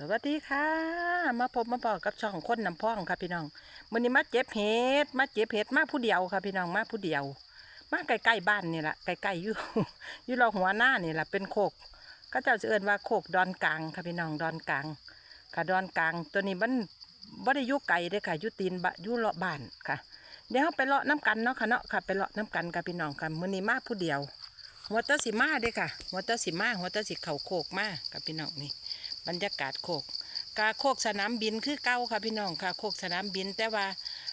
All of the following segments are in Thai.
สวัสดีค่ะ มาพบมาบอกกับช่องคนน้ำพ่องค่ะพี่น้องมื้อนี้มาเจ็บเห็ดมาเจ็บเห็ดมาผู้เดียวค่ะพี่น้องมาผู้เดียว มาใกล้ๆบ้านนี่แหละใกล้ๆอยู่อยู่เราหัวหน้านี่แหละเป็นโคกก็เจ้าจะเอิ้นว่าโคกดอนกลางค่ะพี่น้องดอนกลาง ค่ะดอนกลาง ตัวนี้มันบ่ได้ยู่ไกลเด้อค่ะยู่ตีนบะยู่เลาะบ้านค่ะ เดี๋ยวเราไปเลาะน้ำกันเนาะค่ะเนาะค่ะไปเลาะน้ำกันค่ะพี่น้องค่ะมื้อนี้มาผู้เดียวหัวเตอร์สิมาเด้ค่ะหัวเตอร์สิมาหัวเตอร์สิเข่าโคกมากับพี่น้องนี่ บรรยากาศโคกกาโคกสนามบินคือเก่าค่ะพี่น้องค่ะ โคกสนามบิน แต่ว่า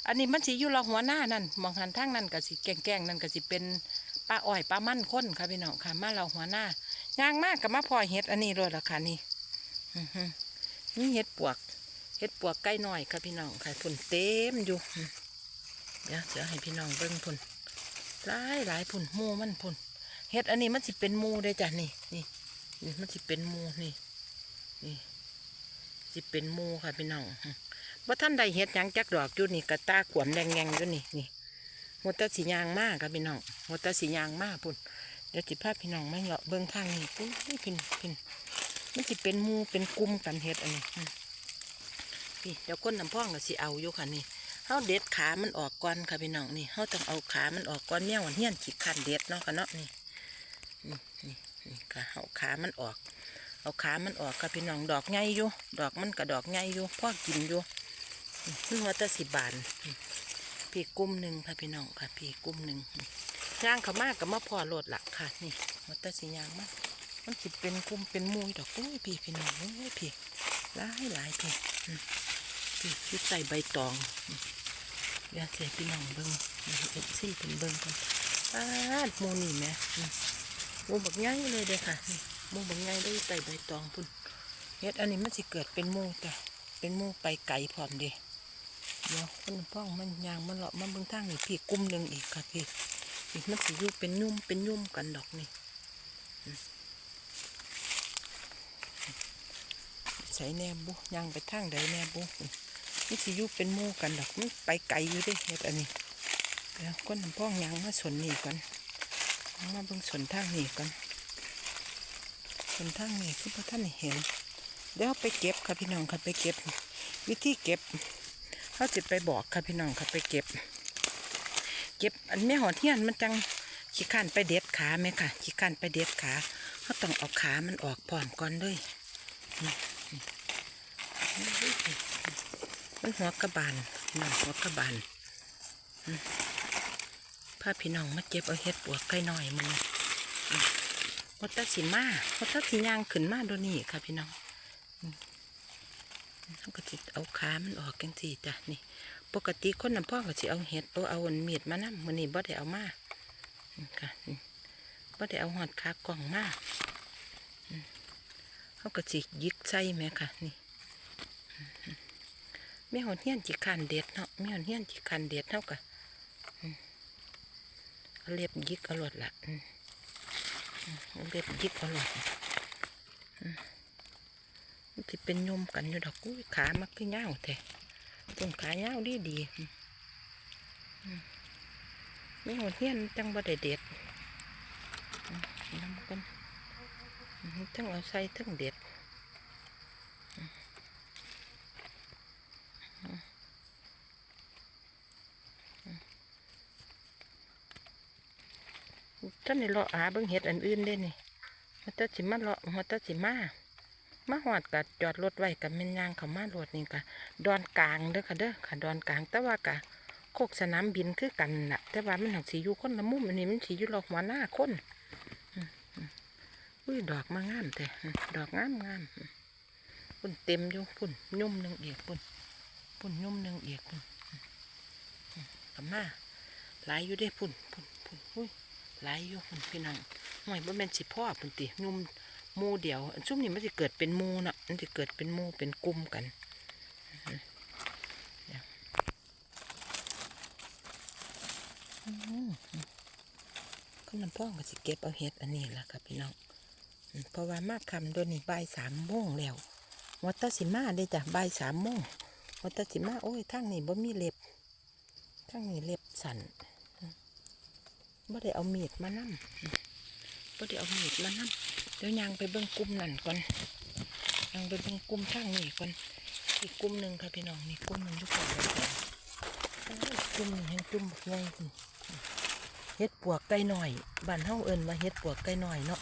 อันนี้มันสิอยู่รอหัวหน้านั่นมองหันทางนั่นก็สิแกล้งๆนั่นก็สิเป็นปลาอ้อยปลามั่นค้นค่ะพี่น้องค่ะ มาเราหัวหน้าย่างมากกับมาพอเห็ดอันนี้เลยละค่ะนี่อือหือนี่เห็ดปวกเห็ดปวกใกล้หน่อยค่ะพี่น้องค่ะพุ่นเต็มอยู่เดี๋ยวเดี๋ยวให้พี่น้องเบิ่งพุ่นหลายหลายพุ่นมูมันพุ่นเห็ดอันนี้มันสิเป็นมูได้จ้ะนี่นี่นี่มันสิเป็นมูนี่ นี่สิเป็นมูค่ะพี่น้องว่าท่านใดเฮ็ดยังจักดอกอยู่นี่กระตาขวมแดงแงงอยู่นี่นี่หัวตาสียางมากค่ะพี่น้องหัวตาสียางมากพุ่นเดี๋ยวจิพาพพี่น้องไมาเหาะเบิ้องทางนี่ปุ้ยพินพินมันสิเป็นมูเป็นกลุ่มกันเฮ็ดอันนี้พี่เดี๋ยวก้นน้ำพ่องก็สิเอาอยู่ค่ะนี่เฮาเด็ดขามันออกก่อนค่ะพี่น้องนี่เฮาต้องเอาขามันออกก่อนเนี่ยวันเฮี้ยนขีดขันเด็ดเนาะค่ะเนาะนี่นี่นี่นี่ค่ะเอาขามันออก เอาขามันออกค่ะพี่น้องดอกไงอยู่ ดอกมันก็ดอกไงอยู่พ่อกินอยู่นี่ว่าตะสิบานพี่กุ้มหนึ่งค่ะพี่น้องค่ะพี่กุ้มหนึ่งย่างเขามากกับมะพร้าวโหลดละค่ะนี่ว่าแตะสิยางมากมันสิเป็นกุ้มเป็นมุยดอกโอ้ยพี่พี่น้องโอ้ยพี่หลายหลายพี่พี่ใส่ใบตองอย่าเสียพี่น้องเบิ้งเอฟซี่เป็นเบิ้งกันปาดหมูนี่แหมมหมูบักง่ายเลยเด้อค่ะ มูบางไงได้ใส่ใบตองพุ่นเฮ็ดอันนี้มันสิเกิดเป็นมูจ้ะเป็นมูไปไก่พร้อมเดีเดี๋ยวคนพ้องมันยางมันเลาะมันเบิ่งทางนี่พี่กลุ่มหนึ่งอีกค่ะพี่อีกมันสิอยู่เป็นนุ่มเป็นยุ่มกันดอกนี่ใส่แนบบุยางไปทางใดแนบบุมันสิอยู่เป็นมูกันดอกมันไปไก่อยู่ด้เฮ็ดอันนี้เดี๋ยวคนพ้องยางมาสนนี่ก่อนมาเบิ่งสนทางนี่ก่อ นคนทางนี้คือพระท่านเห็น เดี๋ยวไปเก็บค่ะพี่น้องค่ะไปเก็บ วิธีเก็บเขาจะไปบอกค่ะพี่น้องค่ะไปเก็บ เก็บอันแม่หอดเทียนมันจังขี้ขันไปเด็ดขาไหมค่ะขี้ขันไปเด็ดขาเขาต้องเอาขามันออกพร้อมก่อนเลยมันหัวกระบาลน้องหัวกระบาลอืมพาพี่น้องมาเก็บเอาเห็ดปวกไก่น้อยมัน พอตาสิมาพอตาสิย่างขึ้นมาโดยวนี่ค่ะพี่น้องเขาก็จะเอาขามันออกกันสิจ้ะนี่ ปกติคนน้ำพ่อก็จะเอาเห็ดเอาเอาอันมีดมานะมือนี้บ่ได้เอามาอืมค่ะบ่ได้เอาหอดขากล่องมาเขาก็จิยิกใส่แม่ค่ะนี่มไม่หอนเฮี้ยนจิคันเด็ดเนาะไม่หอนเฮี้ยนจิคันเด็ดเท่ากับเล็บยิกอาหลดละอื เด็บยิบอร่อยที่เป็นยมกันอยู่ดอกกุ้ยขามักคือเงาแท้ต้นขาเงาดีดีไม่หัวเทียนจังบ่ได้เด็ดน้ำกันทั้งเอาใส่ทั้งเด็ดอืมอืม ท่านนี่เลาะหาเบิ่งเห็ดอันอื่นได้นี่มันจะสิมาเลาะมันจะสิมามาหอดกัจอดรถไว้กับแม่นยางเขามารถนี่กะดอนกลางเด้อค่ะเด้อค่ะดอนกลาง แต่ว่ากะโคกสนามบินคือกันน่ะ แต่ว่ามันหักสีอยู่คนละมุมอันนี้มันสีอยู่รอกหัวหน้าคนอุ้ยดอกมางามแต่ดอกงามงามปุ่นเต็มอยู่ปุ่นยุ่มหนึ่งเอียกปุ่นปุ่นยุ่มหนึ่งเอียกปุ่นอืมอืมกลับมาหลายอยู่ได้ปุ่นปุ่นปุ่นอุ้ย หลายอยู่ปุ่นพี่น้องหน่อยบ่แม่นสิพ่อปุ่นติยุ่มมูเดียวอันซุ่มนี่มันจะเกิดเป็นมูเนาะมันจะเกิดเป็นมูเป็นกลุ่มกันเดี๋ยวอืมก็น้ำพ่องก็สิเก็บเอาเห็ดอันนี้ละครับพี่น้องเพราะว่ามากคำโดวยนี่ใบสามโมงแล้ววัตสิมาได้จ้ะบ่ายสามโมงวัตสิมาโอ้ยทางนี้บ่มีเล็บทางนี้เล็บสั่น บ่ได้เอาเมีดมานั่มก็เดี๋ยวเอาเมีดมานั่มเดี๋ยวยางไปเบิ้งกลุ่มนั่นก่อนยังเป็นเพิ่งกลุ่มทางนี้ก่อนอีกกลุ่มหนึ่งค่ะพี่น้องนี่กลุ่มหนึ่งอยุก่อนเลยกลุ่มหนึ่งแห่งกลุ่มบักใหญ่เฮ็ดปวกไก่หน่อยบ้านเฮาเอิ้นว่าเฮ็ดปวกไก่หน่อยเนาะ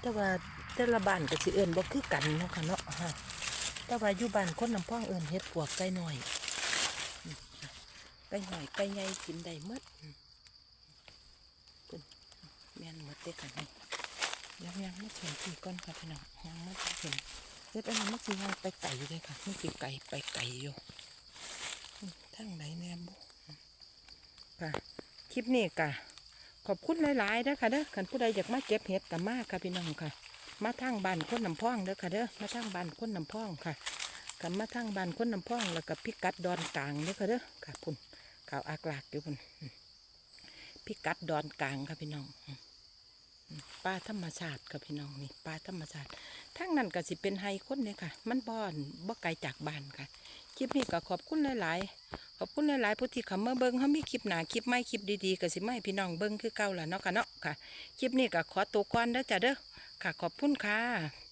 แต่ว่าแต่ละบ้านก็สิเอิ้นบ่คือกันเนาะค่ะเนาะฮะแต่ว่าอยู่บ้านคนน้ำพ้องเอิ้นเฮ็ดปวกไก่หน่อยไก่หน่อยไก่ใหญ่กินได้หมด แม่นหมดเด้อค่ะนี่ยังยังไม่ถึงที่ก่อนค่ะพี่น้องยังไม่ถึงเฮ็ดอันนี้มันสิยังไปไก่อยู่เลยค่ะมันสิไก่ไปไก่อยู่อืมทางไหนแน่บุค่ะคลิปนี้กะขอบคุณหลายๆเด้อค่ะเด้อขันผู้ใดอยากมาเก็บเห็ดกับมาค่ะพี่น้องค่ะ มาทางบานคนน้ำพองเด้อค่ะเด้อมาทางบานคนน้ำพองค่ะกันมาทางบานคนน้ำพอง แล้วก็พิกัดดอนกลางเด้อค่ะเด้อค่ะพุ่นข่าวอากลากอยู่พุ่นพิกัดดอนกลางค่ะพี่น้อง ปลาธรรมชาติกับพี่น้องนี่ปลาธรรมชาติทั้งนั้นก็สิเป็นไฮคนเนี่ยค่ะ มันบ่อนบ่ไกลจากบ้านค่ะคลิปนี้ก็ขอบคุณหลายๆขอบคุณหลายๆผู้ที่เข้ามาเบิ้งเขามีคลิปหนาคลิปไม่คลิปดีๆก็สิไม่พี่น้องเบิ้งคือเก่าล่ะเนาะค่ะเนาะค่ะคลิปนี้ก็ขอตัวก่อนเด้อจ้ะเด้อค่ะ ขอบคุณค่ะ